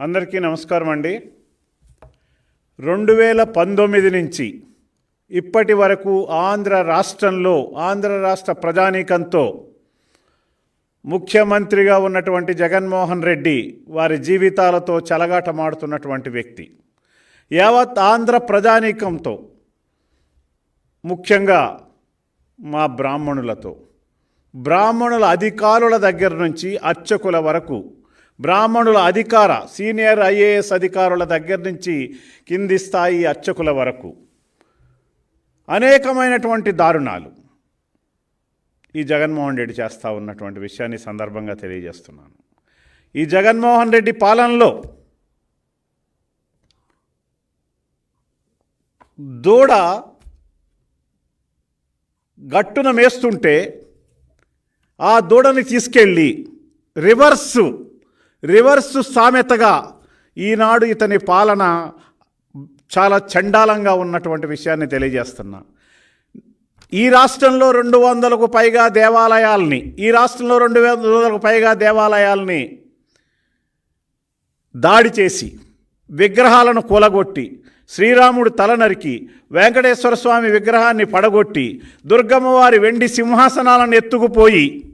అందరికీ నమస్కారం అండి. రెండు వేల పంతొమ్మిది నుంచి ఇప్పటి వరకు ఆంధ్ర రాష్ట్రంలో ఆంధ్ర రాష్ట్ర ప్రజానీకంతో ముఖ్యమంత్రిగా ఉన్నటువంటి జగన్మోహన్ రెడ్డి వారి జీవితాలతో చెలగాటమాడుతున్నటువంటి వ్యక్తి. యావత్ ఆంధ్ర ప్రజానీకంతో ముఖ్యంగా మా బ్రాహ్మణులతో. బ్రాహ్మణుల అధికారుల దగ్గర నుంచి అర్చకుల వరకు బ్రాహ్మణుల అధికార సీనియర్ ఐఏఎస్ అధికారుల దగ్గర నుంచి కింది స్థాయి అర్చకుల వరకు. అనేకమైనటువంటి దారుణాలు ఈ జగన్మోహన్ రెడ్డి చేస్తూ ఉన్నటువంటి విషయాన్ని సందర్భంగా తెలియజేస్తున్నాను. ఈ జగన్మోహన్ రెడ్డి పాలనలో దూడ గట్టున మేస్తుంటే ఆ దూడని తీసుకెళ్ళి రివర్సు రివర్సు సామెతగా ఈనాడు ఇతని పాలన చాలా చండాలంగా ఉన్నటువంటి విషయాన్ని తెలియజేస్తున్నా. ఈ రాష్ట్రంలో రెండు వందలకు పైగా దేవాలయాల్ని ఈ రాష్ట్రంలో రెండు వందలకు పైగా దేవాలయాల్ని దాడి చేసి విగ్రహాలను కూలగొట్టి శ్రీరాముడు తల నరికి వెంకటేశ్వర స్వామి విగ్రహాన్ని పడగొట్టి దుర్గమ్మవారి వెండి సింహాసనాలను ఎత్తుకుపోయి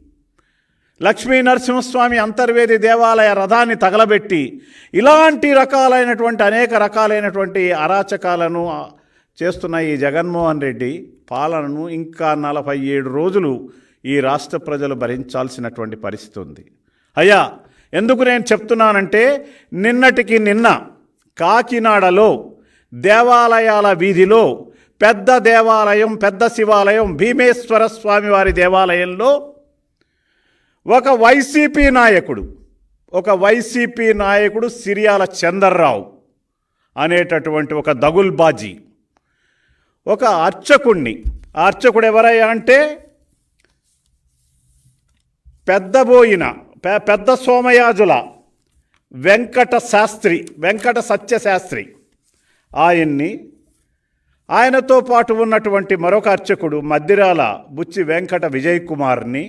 లక్ష్మీ నరసింహస్వామి అంతర్వేది దేవాలయ రథాన్ని తగలబెట్టి ఇలాంటి రకాలైనటువంటి అనేక రకాలైనటువంటి అరాచకాలను చేస్తున్న ఈ జగన్మోహన్ రెడ్డి పాలనను ఇంకా నలభై ఏడు రోజులు ఈ రాష్ట్ర ప్రజలు భరించాల్సినటువంటి పరిస్థితి ఉంది. అయ్యా ఎందుకు నేను చెప్తున్నానంటే నిన్నటికి నిన్న కాకినాడలో దేవాలయాల వీధిలో పెద్ద దేవాలయం పెద్ద శివాలయం భీమేశ్వర స్వామి వారి దేవాలయంలో ఒక వైసీపీ నాయకుడు ఒక వైసీపీ నాయకుడు సిరియాల చందర్రావు అనేటటువంటి ఒక దగుల్బాజీ ఒక అర్చకుణ్ణి. ఆ అర్చకుడు ఎవరయ్యా అంటే పెద్దబోయిన పె- పెద్ద సోమయాజుల వెంకట శాస్త్రి వెంకట సత్యశాస్త్రి ఆయన్ని ఆయనతో పాటు ఉన్నటువంటి మరొక అర్చకుడు మద్దిరాల బుచ్చి వెంకట విజయ్ కుమార్ని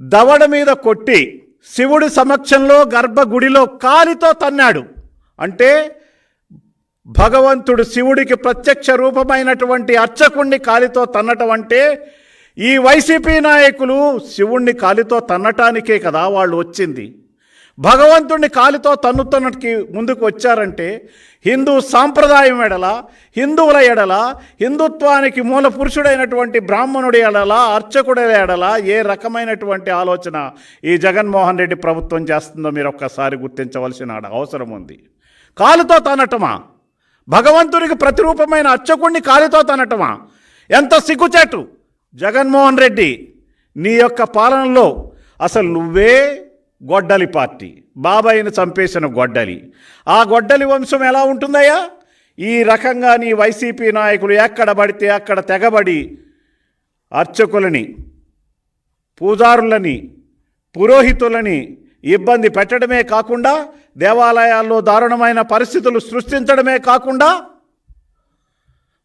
దవడ మీద కొట్టి శివుడి సమక్షంలో గర్భగుడిలో కాలితో తన్నాడు. అంటే భగవంతుడు శివుడికి ప్రత్యక్ష రూపమైనటువంటి అర్చకుణ్ణి కాలితో తన్నటం అంటే ఈ వైసీపీ నాయకులు శివుణ్ణి కాలితో తన్నటానికే కదా వాళ్ళు వచ్చింది. భగవంతుణ్ణి కాలితో తన్నుతున్నకి ముందుకు వచ్చారంటే హిందూ సాంప్రదాయం ఎడల హిందువుల ఎడల హిందుత్వానికి మూల పురుషుడైనటువంటి బ్రాహ్మణుడి ఎడల అర్చకుడి ఎడల ఏ రకమైనటువంటి ఆలోచన ఈ జగన్మోహన్ రెడ్డి ప్రభుత్వం చేస్తుందో మీరు ఒక్కసారి గుర్తించవలసిన అవసరం ఉంది. కాలుతో తనటమా భగవంతునికి ప్రతిరూపమైన అర్చకుడిని కాలితో తనటమా ఎంత సిగ్గుచేటు? జగన్మోహన్ రెడ్డి నీ యొక్క పాలనలో అసలు నువ్వే గొడ్డలి పార్టీ. బాబాయిని చంపేసిన గొడ్డలి. ఆ గొడ్డలి వంశం ఎలా ఉంటుందయ్యా? ఈ రకంగా నీ వైసీపీ నాయకులు ఎక్కడ పడితే అక్కడ తెగబడి అర్చకులని పూజారులని పురోహితులని ఇబ్బంది పెట్టడమే కాకుండా దేవాలయాల్లో దారుణమైన పరిస్థితులు సృష్టించడమే కాకుండా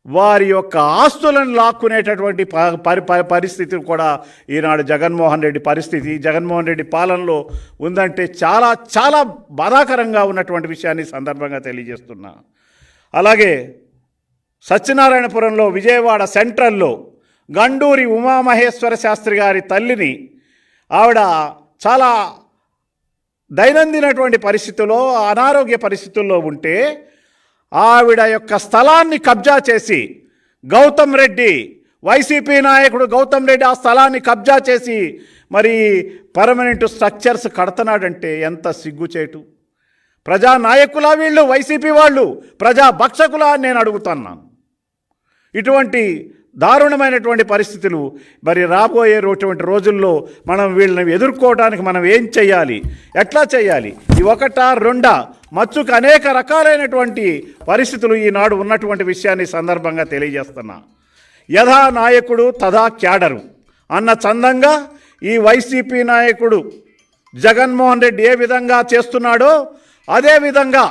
వారి యొక్క ఆస్తులను లాక్కునేటటువంటి ప- పరి పరిస్థితి కూడా ఈనాడు జగన్మోహన్ రెడ్డి పరిస్థితి. జగన్మోహన్ రెడ్డి పాలనలో ఉందంటే చాలా చాలా బాధాకరంగా ఉన్నటువంటి విషయాన్ని సందర్భంగా తెలియజేస్తున్నా. అలాగే సత్యనారాయణపురంలో విజయవాడ సెంట్రల్లో గండూరి ఉమామహేశ్వర శాస్త్రి గారి తల్లిని ఆవిడ చాలా దైనందినటువంటి పరిస్థితుల్లో అనారోగ్య పరిస్థితుల్లో ఉంటే ఆవిడ యొక్క స్థలాన్ని కబ్జా చేసి గౌతమ్ రెడ్డి వైసీపీ నాయకుడు గౌతమ్ రెడ్డి ఆ స్థలాన్ని కబ్జా చేసి మరి పర్మనెంట్ స్ట్రక్చర్స్ కడుతున్నాడంటే ఎంత సిగ్గుచేటు. ప్రజా నాయకులా వీళ్ళు వైసీపీ వాళ్ళు ప్రజా భక్షకులా నేను అడుగుతున్నాను. ఇటువంటి దారుణమైనటువంటి పరిస్థితులు. మరి రాబోయేటువంటి రోజుల్లో మనం వీళ్ళని ఎదుర్కోవడానికి మనం ఏం చేయాలి ఎట్లా చేయాలి ఈ ఒకటా రెండా? మచ్చుకు అనేక రకాలైనటువంటి పరిస్థితులు ఈనాడు ఉన్నటువంటి విషయాన్ని సందర్భంగా తెలియజేస్తున్నా. యథా నాయకుడు తథా క్యాడరు. అన్న చందంగా ఈ వైసీపీ నాయకుడు జగన్మోహన్ రెడ్డి ఏ విధంగా చేస్తున్నాడో అదే విధంగా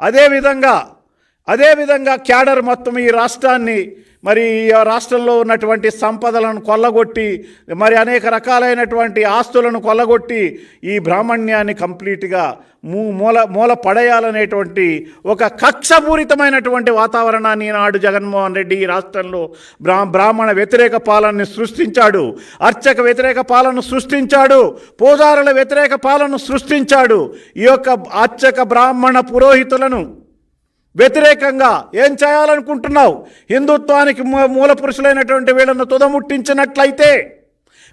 అదే విధంగా అదేవిధంగా క్యాడర్ మొత్తం ఈ రాష్ట్రాన్ని మరి ఈ రాష్ట్రంలో ఉన్నటువంటి సంపదలను కొల్లగొట్టి మరి అనేక రకాలైనటువంటి ఆస్తులను కొల్లగొట్టి ఈ బ్రాహ్మణ్యాన్ని కంప్లీట్గా మూ మూల మూల పడేయాలనేటువంటి ఒక కక్షపూరితమైనటువంటి వాతావరణాన్ని నాడు జగన్మోహన్ రెడ్డి ఈ రాష్ట్రంలో బ్రా బ్రాహ్మణ వ్యతిరేక పాలనని సృష్టించాడు. అర్చక వ్యతిరేక పాలన సృష్టించాడు. పూజారుల వ్యతిరేక పాలన సృష్టించాడు. ఈ యొక్క అర్చక బ్రాహ్మణ పురోహితులను వ్యతిరేకంగా ఏం చేయాలనుకుంటున్నావు? హిందుత్వానికి మూల పురుషులైనటువంటి వీళ్ళను తుదముట్టించినట్లయితే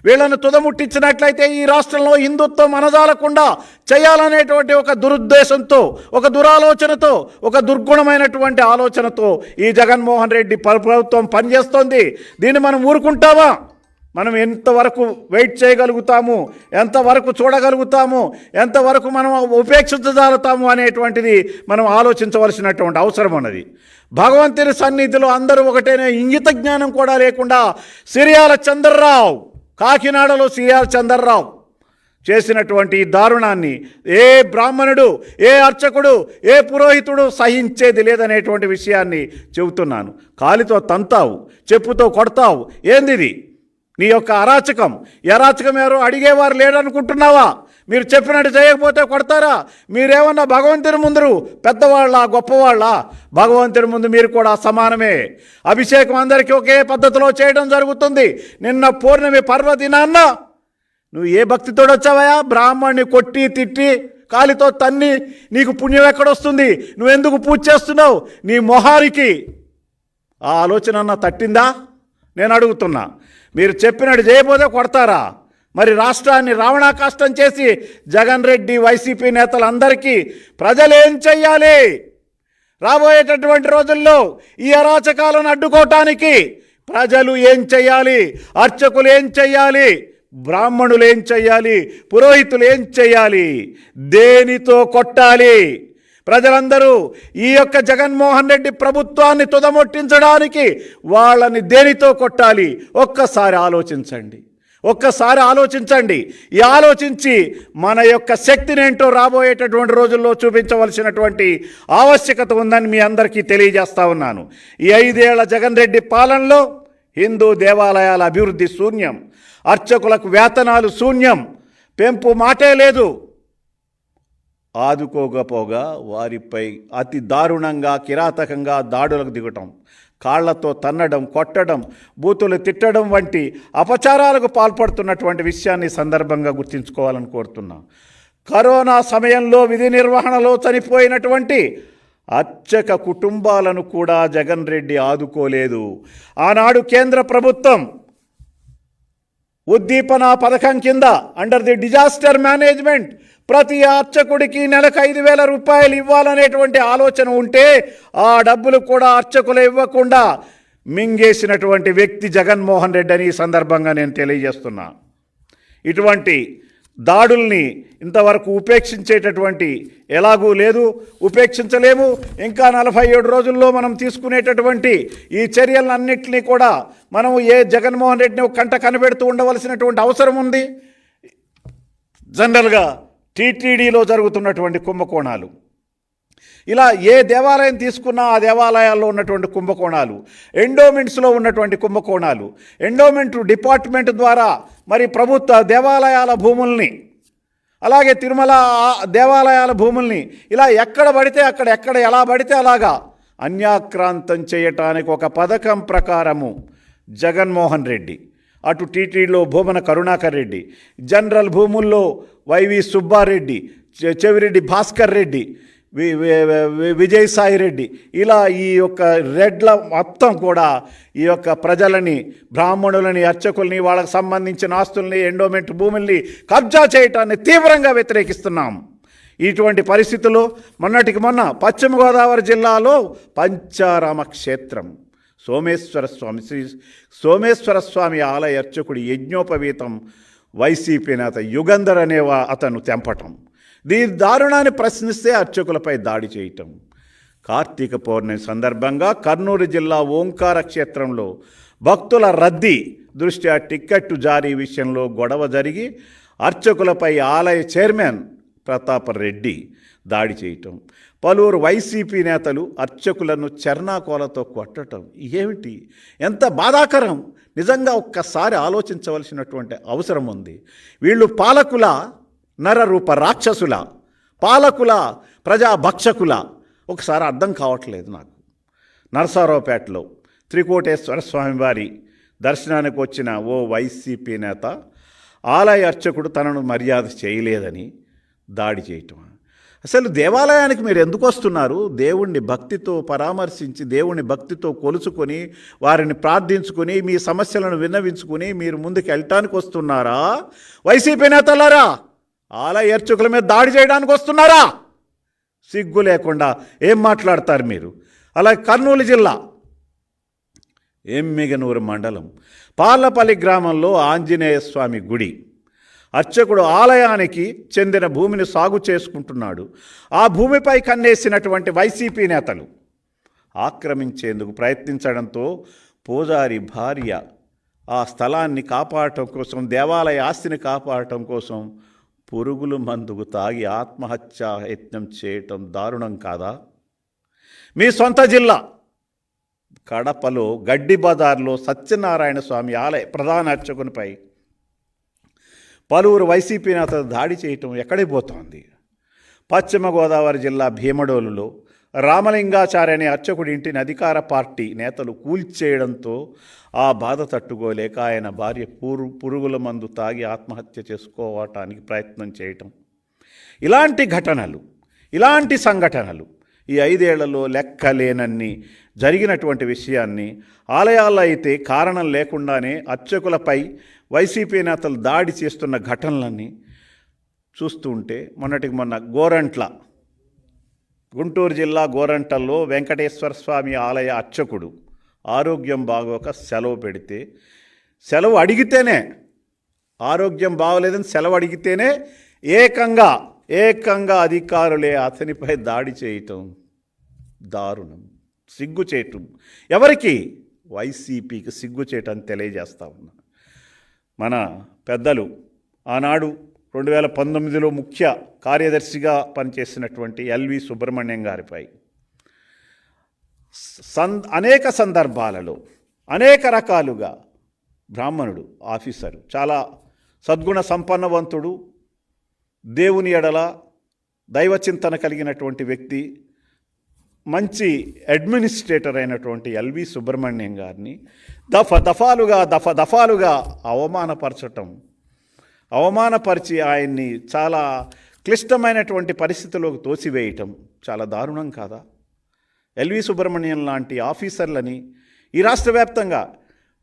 వీళ్ళను తుదముట్టించినట్లయితే ఈ రాష్ట్రంలో హిందుత్వం అనజాలకుండా చేయాలనేటువంటి ఒక దురుద్దేశంతో ఒక దురాలోచనతో ఒక దుర్గుణమైనటువంటి ఆలోచనతో ఈ జగన్మోహన్ రెడ్డి ప్రభుత్వం పనిచేస్తోంది. దీన్ని మనం ఊరుకుంటామా? మనం ఎంతవరకు వెయిట్ చేయగలుగుతాము? ఎంతవరకు చూడగలుగుతాము? ఎంతవరకు మనం ఉపేక్షించగలుగుతాము అనేటువంటిది మనం ఆలోచించవలసినటువంటి అవసరం ఉన్నది. భగవంతుని సన్నిధిలో అందరూ ఒకటేనే. ఇంగిత జ్ఞానం కూడా లేకుండా సిరియాల చంద్రరావు కాకినాడలో సిరియాల చంద్రరావు చేసినటువంటి ఈ దారుణాన్ని ఏ బ్రాహ్మణుడు ఏ అర్చకుడు ఏ పురోహితుడు సహించేది లేదనేటువంటి విషయాన్ని చెబుతున్నాను. కాలితో తంతావు చెప్పుతో కొడతావు. ఏందిది? నీ యొక్క అరాచకం. అరాచకం ఎవరు? అడిగేవారు లేడనుకుంటున్నావా? మీరు చెప్పినట్టు చేయకపోతే కొడతారా? మీరేమన్నా భగవంతుని ముందు పెద్దవాళ్ళ గొప్పవాళ్ళ? భగవంతుని ముందు మీరు కూడా సమానమే. అభిషేకం అందరికీ ఒకే పద్ధతిలో చేయడం జరుగుతుంది. నిన్న పూర్ణమి పర్వదినాన్న నువ్వు ఏ భక్తితో వచ్చావయా బ్రాహ్మణ్ణి కొట్టి తిట్టి కాలితో తన్ని నీకు పుణ్యం ఎక్కడొస్తుంది? నువ్వెందుకు పూజ చేస్తున్నావు? నీ మొహారికి ఆ ఆలోచన అన్న తట్టిందా? నేను అడుగుతున్నా. మీరు చెప్పినట్టు చేయబోతే కొడతారా? మరి రాష్ట్రాన్ని రావణాకాష్టం చేసి జగన్ రెడ్డి వైసీపీ నేతలందరికీ ప్రజలు ఏం చెయ్యాలి? రాబోయేటటువంటి రోజుల్లో ఈ అరాచకాలను అడ్డుకోవటానికి ప్రజలు ఏం చెయ్యాలి? అర్చకులు ఏం చెయ్యాలి? బ్రాహ్మణులు ఏం చెయ్యాలి? పురోహితులు ఏం చెయ్యాలి? దేనితో కొట్టాలి? ప్రజలందరూ ఈ యొక్క జగన్మోహన్ రెడ్డి ప్రభుత్వాన్ని తుదముట్టించడానికి వాళ్ళని దేనితో కొట్టాలి? ఒక్కసారి ఆలోచించండి. ఒక్కసారి ఆలోచించండి. ఈ ఆలోచించి మన యొక్క శక్తినేంటో రాబోయేటటువంటి రోజుల్లో చూపించవలసినటువంటి ఆవశ్యకత ఉందని మీ అందరికీ తెలియజేస్తా ఉన్నాను. ఈ ఐదేళ్ళ జగన్ రెడ్డి పాలనలో హిందూ దేవాలయాల అభివృద్ధి శూన్యం. అర్చకులకు వేతనాలు శూన్యం. పెంపు మాటే లేదు. ఆదుకోకపోగా వారిపై అతి దారుణంగా కిరాతకంగా దాడులకు దిగటం కాళ్ళతో తన్నడం కొట్టడం బూతులు తిట్టడం వంటి అపచారాలకు పాల్పడుతున్నటువంటి విషయాన్ని సందర్భంగా గుర్తుంచుకోవాలని కోరుతున్నా. కరోనా సమయంలో విధి నిర్వహణలో చనిపోయినటువంటి అర్చక కుటుంబాలను కూడా జగన్ రెడ్డి ఆదుకోలేదు. ఆనాడు కేంద్ర ప్రభుత్వం ఉద్దీపన పథకం కింద అండర్ ది డిజాస్టర్ మేనేజ్మెంట్ ప్రతి అర్చకుడికి నెలకు ఐదు వేల రూపాయలు ఇవ్వాలనేటువంటి ఆలోచన ఉంటే ఆ డబ్బులు కూడా అర్చకులు ఇవ్వకుండా మింగేసినటువంటి వ్యక్తి జగన్మోహన్ రెడ్డి అని ఈ సందర్భంగా నేను తెలియజేస్తున్నా. ఇటువంటి దాడుల్ని ఇంతవరకు ఉపేక్షించేటటువంటి ఎలాగూ లేదు. ఉపేక్షించలేము. ఇంకా నలభై ఏడు రోజుల్లో మనం తీసుకునేటటువంటి ఈ చర్యలన్నింటినీ కూడా మనం ఏ జగన్మోహన్ రెడ్డిని ఒక కంట కనిపెడుతూ ఉండవలసినటువంటి అవసరం ఉంది? జనరల్గా టీటీడీలో జరుగుతున్నటువంటి కుంభకోణాలు. ఇలా ఏ దేవాలయం తీసుకున్నా ఆ దేవాలయాల్లో ఉన్నటువంటి కుంభకోణాలు ఎండోమెంట్స్లో ఉన్నటువంటి కుంభకోణాలు ఎండోమెంట్ డిపార్ట్మెంట్ ద్వారా మరి ప్రభుత్వ దేవాలయాల భూముల్ని అలాగే తిరుమల దేవాలయాల భూముల్ని ఇలా ఎక్కడ పడితే అక్కడ ఎక్కడ ఎలా పడితే అలాగా అన్యాక్రాంతం చేయటానికి ఒక పథకం ప్రకారము జగన్మోహన్ రెడ్డి అటు టీటీడీలో భూమన కరుణాకర్ రెడ్డి జనరల్ భూముల్లో వైవి సుబ్బారెడ్డి చె- చెవిరెడ్డి భాస్కర్ రెడ్డి వి- విజయసాయి రెడ్డి ఇలా ఈ యొక్క రెడ్ల మొత్తం కూడా ఈ యొక్క ప్రజలని బ్రాహ్మణులని అర్చకుల్ని వాళ్ళకి సంబంధించిన ఆస్తుల్ని ఎండోమెంట్ భూముల్ని కబ్జా చేయటాన్ని తీవ్రంగా వ్యతిరేకిస్తున్నాం. ఇటువంటి పరిస్థితుల్లో మొన్నటికి మొన్న పశ్చిమ గోదావరి జిల్లాలో పంచారామ క్షేత్రం. సోమేశ్వర స్వామి శ్రీ సోమేశ్వర స్వామి ఆలయ అర్చకుడి యజ్ఞోపవీతం వైసీపీ నేత యుగంధర్ అనేవా అతను తెంపటం. దీని దారుణాన్ని ప్రశ్నిస్తే అర్చకులపై దాడి చేయటం. కార్తీక పౌర్ణమి సందర్భంగా కర్నూలు జిల్లా ఓంకార క్షేత్రంలో భక్తుల రద్దీ దృష్ట్యా టిక్కెట్టు జారీ విషయంలో గొడవ జరిగి అర్చకులపై ఆలయ చైర్మన్ ప్రతాపరెడ్డి దాడి చేయటం. పలువురు వైసీపీ నేతలు అర్చకులను చర్నాకోలతో కొట్టడం ఏమిటి ఎంత బాధాకరం! నిజంగా ఒక్కసారి ఆలోచించవలసినటువంటి అవసరం ఉంది. వీళ్ళు పాలకుల నరరూప రాక్షసుల పాలకుల ప్రజాభక్షకుల. ఒకసారి అర్థం కావట్లేదు నాకు. నరసారావుపేటలో త్రికోటేశ్వర స్వామివారి దర్శనానికి వచ్చిన ఓ వైసీపీ నేత ఆలయ అర్చకుడు తనను మర్యాద చేయలేదని దాడి చేయటం అసలు దేవాలయానికి మీరు ఎందుకు వస్తున్నారు? దేవుణ్ణి భక్తితో పరామర్శించి దేవుణ్ణి భక్తితో కొలుచుకొని వారిని ప్రార్థించుకొని మీ సమస్యలను విన్నవించుకొని మీరు ముందుకు వెళ్ళటానికి వస్తున్నారా? వైసీపీ నేతలారా ఆలయ అర్చకుల మీద దాడి చేయడానికి వస్తున్నారా? సిగ్గు లేకుండా ఏం మాట్లాడతారు మీరు? అలాగే కర్నూలు జిల్లా ఎమ్మిగనూరు మండలం పార్లపల్లి గ్రామంలో ఆంజనేయ స్వామి గుడి. అర్చకుడు ఆలయానికి చెందిన భూమిని సాగు చేసుకుంటున్నాడు. ఆ భూమిపై కన్నేసినటువంటి వైసీపీ నేతలు ఆక్రమించేందుకు ప్రయత్నించడంతో పూజారి భార్య ఆ స్థలాన్ని కాపాడటం కోసం దేవాలయ ఆస్తిని కాపాడటం కోసం పురుగుల మందుకు తాగి ఆత్మహత్యా యత్నం చేయటం దారుణం కాదా? మీ సొంత జిల్లా కడపలో గడ్డి బజార్లో సత్యనారాయణ స్వామి ఆలయ ప్రధాన అర్చకునిపై పలువురు వైసీపీ నేతలు దాడి చేయటం ఎక్కడైపోతోంది పశ్చిమ గోదావరి జిల్లా భీమడోలులో రామలింగాచార్య అనే అర్చకుడి ఇంటిని అధికార పార్టీ నేతలు కూల్చేయడంతో ఆ బాధ తట్టుకోలేక ఆయన భార్య పురు పురుగుల మందు తాగి ఆత్మహత్య చేసుకోవటానికి ప్రయత్నం చేయటం. ఇలాంటి ఘటనలు ఇలాంటి సంఘటనలు ఈ ఐదేళ్ళలో లెక్కలేనన్ని జరిగినటువంటి విషయాన్ని ఆలయాల్లో అయితే కారణం లేకుండానే అర్చకులపై వైసీపీ నేతలు దాడి చేస్తున్న ఘటనలన్నీ చూస్తూ ఉంటే మొన్నటికి మొన్న గోరంట్ల గుంటూరు జిల్లా గోరంటల్లో వెంకటేశ్వర స్వామి ఆలయ అర్చకుడు ఆరోగ్యం బాగోక సెలవు పెడితే సెలవు అడిగితేనే ఆరోగ్యం బాగోలేదని సెలవు అడిగితేనే ఏకంగా ఏకంగా అధికారులే అతనిపై దాడి చేయటం దారుణం. సిగ్గు చేయటం ఎవరికి? వైసీపీకి సిగ్గు చేయటం తెలియజేస్తా ఉన్నా. మన పెద్దలు ఆనాడు రెండు వేల పంతొమ్మిదిలో ముఖ్య కార్యదర్శిగా పనిచేసినటువంటి ఎల్వి సుబ్రహ్మణ్యం గారిపై సం అనేక సందర్భాలలో అనేక రకాలుగా బ్రాహ్మణుడు ఆఫీసరు చాలా సద్గుణ సంపన్నవంతుడు దేవుని ఎడల దైవ చింతన కలిగినటువంటి వ్యక్తి మంచి అడ్మినిస్ట్రేటర్ అయినటువంటి ఎల్వి సుబ్రహ్మణ్యం గారిని దఫ దఫాలుగా దఫ దఫాలుగా అవమానపరచటం అవమానపరిచి ఆయన్ని చాలా క్లిష్టమైనటువంటి పరిస్థితుల్లోకి తోసివేయటం చాలా దారుణం కాదా? ఎల్వి సుబ్రహ్మణ్యం లాంటి ఆఫీసర్లని ఈ రాష్ట్ర వ్యాప్తంగా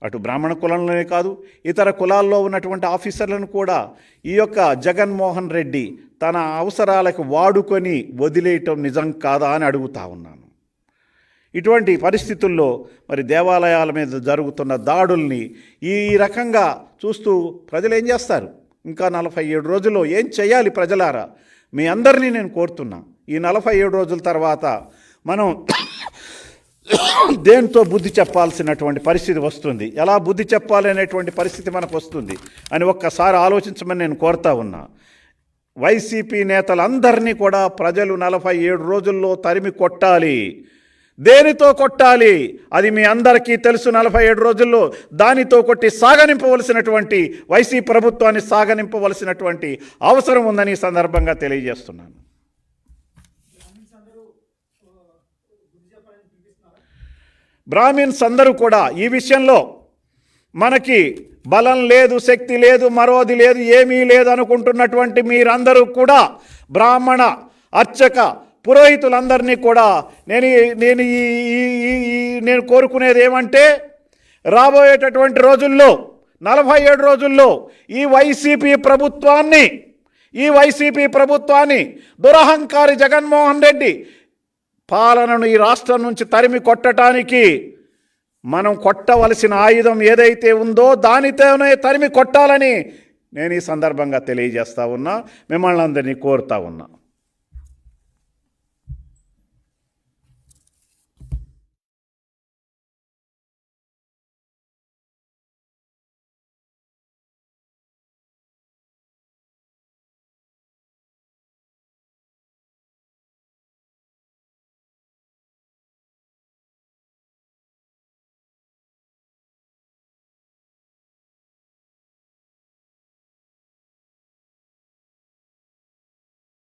అటు బ్రాహ్మణ కులంలోనే కాదు ఇతర కులాల్లో ఉన్నటువంటి ఆఫీసర్లను కూడా ఈ యొక్క జగన్మోహన్ రెడ్డి తన అవసరాలకు వాడుకొని వదిలేయటం నిజం కాదా అని అడుగుతా ఉన్నాను. ఇటువంటి పరిస్థితుల్లో మరి దేవాలయాల మీద జరుగుతున్న దాడుల్ని ఈ రకంగా చూస్తూ ప్రజలు ఏం చేస్తారు? ఇంకా నలభై ఏడు రోజుల్లో ఏం చేయాలి ప్రజలారా? మీ అందరినీ నేను కోరుతున్నా. ఈ నలభై ఏడు రోజుల తర్వాత మనం దేంతో బుద్ధి చెప్పాల్సినటువంటి పరిస్థితి వస్తుంది? ఎలా బుద్ధి చెప్పాలనేటువంటి పరిస్థితి మనకు వస్తుంది? అని ఒక్కసారి ఆలోచించమని నేను కోరుతా ఉన్నా. వైసీపీ నేతలందరినీ కూడా ప్రజలు నలభై ఏడు రోజుల్లో తరిమి కొట్టాలి. దేనితో కొట్టాలి? అది మీ అందరికీ తెలుసు నలభై ఏడు రోజుల్లో దానితో కొట్టి సాగనింపవలసినటువంటి వైసీ ప్రభుత్వాన్ని సాగనింపవలసినటువంటి అవసరం ఉందని ఈ సందర్భంగా తెలియజేస్తున్నాను. బ్రాహ్మిన్స్ అందరూ కూడా ఈ విషయంలో మనకి బలం లేదు శక్తి లేదు మరోది లేదు ఏమీ లేదు అనుకుంటున్నటువంటి మీరందరూ కూడా బ్రాహ్మణ అర్చక పురోహితులందరినీ కూడా నేను నేను ఈ ఈ- ఈ- నేను కోరుకునేది ఏమంటే రాబోయేటటువంటి రోజుల్లో నలభై ఏడు రోజుల్లో ఈ వైసీపీ ప్రభుత్వాన్ని ఈ వైసీపీ ప్రభుత్వాన్ని దురహంకారి జగన్మోహన్ రెడ్డి పాలనను ఈ రాష్ట్రం నుంచి తరిమి కొట్టడానికి మనం కొట్టవలసిన ఆయుధం ఏదైతే ఉందో దానితోనే తరిమి కొట్టాలని నేను ఈ సందర్భంగా తెలియజేస్తా ఉన్నా. మిమ్మల్ని అందరినీ కోరుతా ఉన్నా.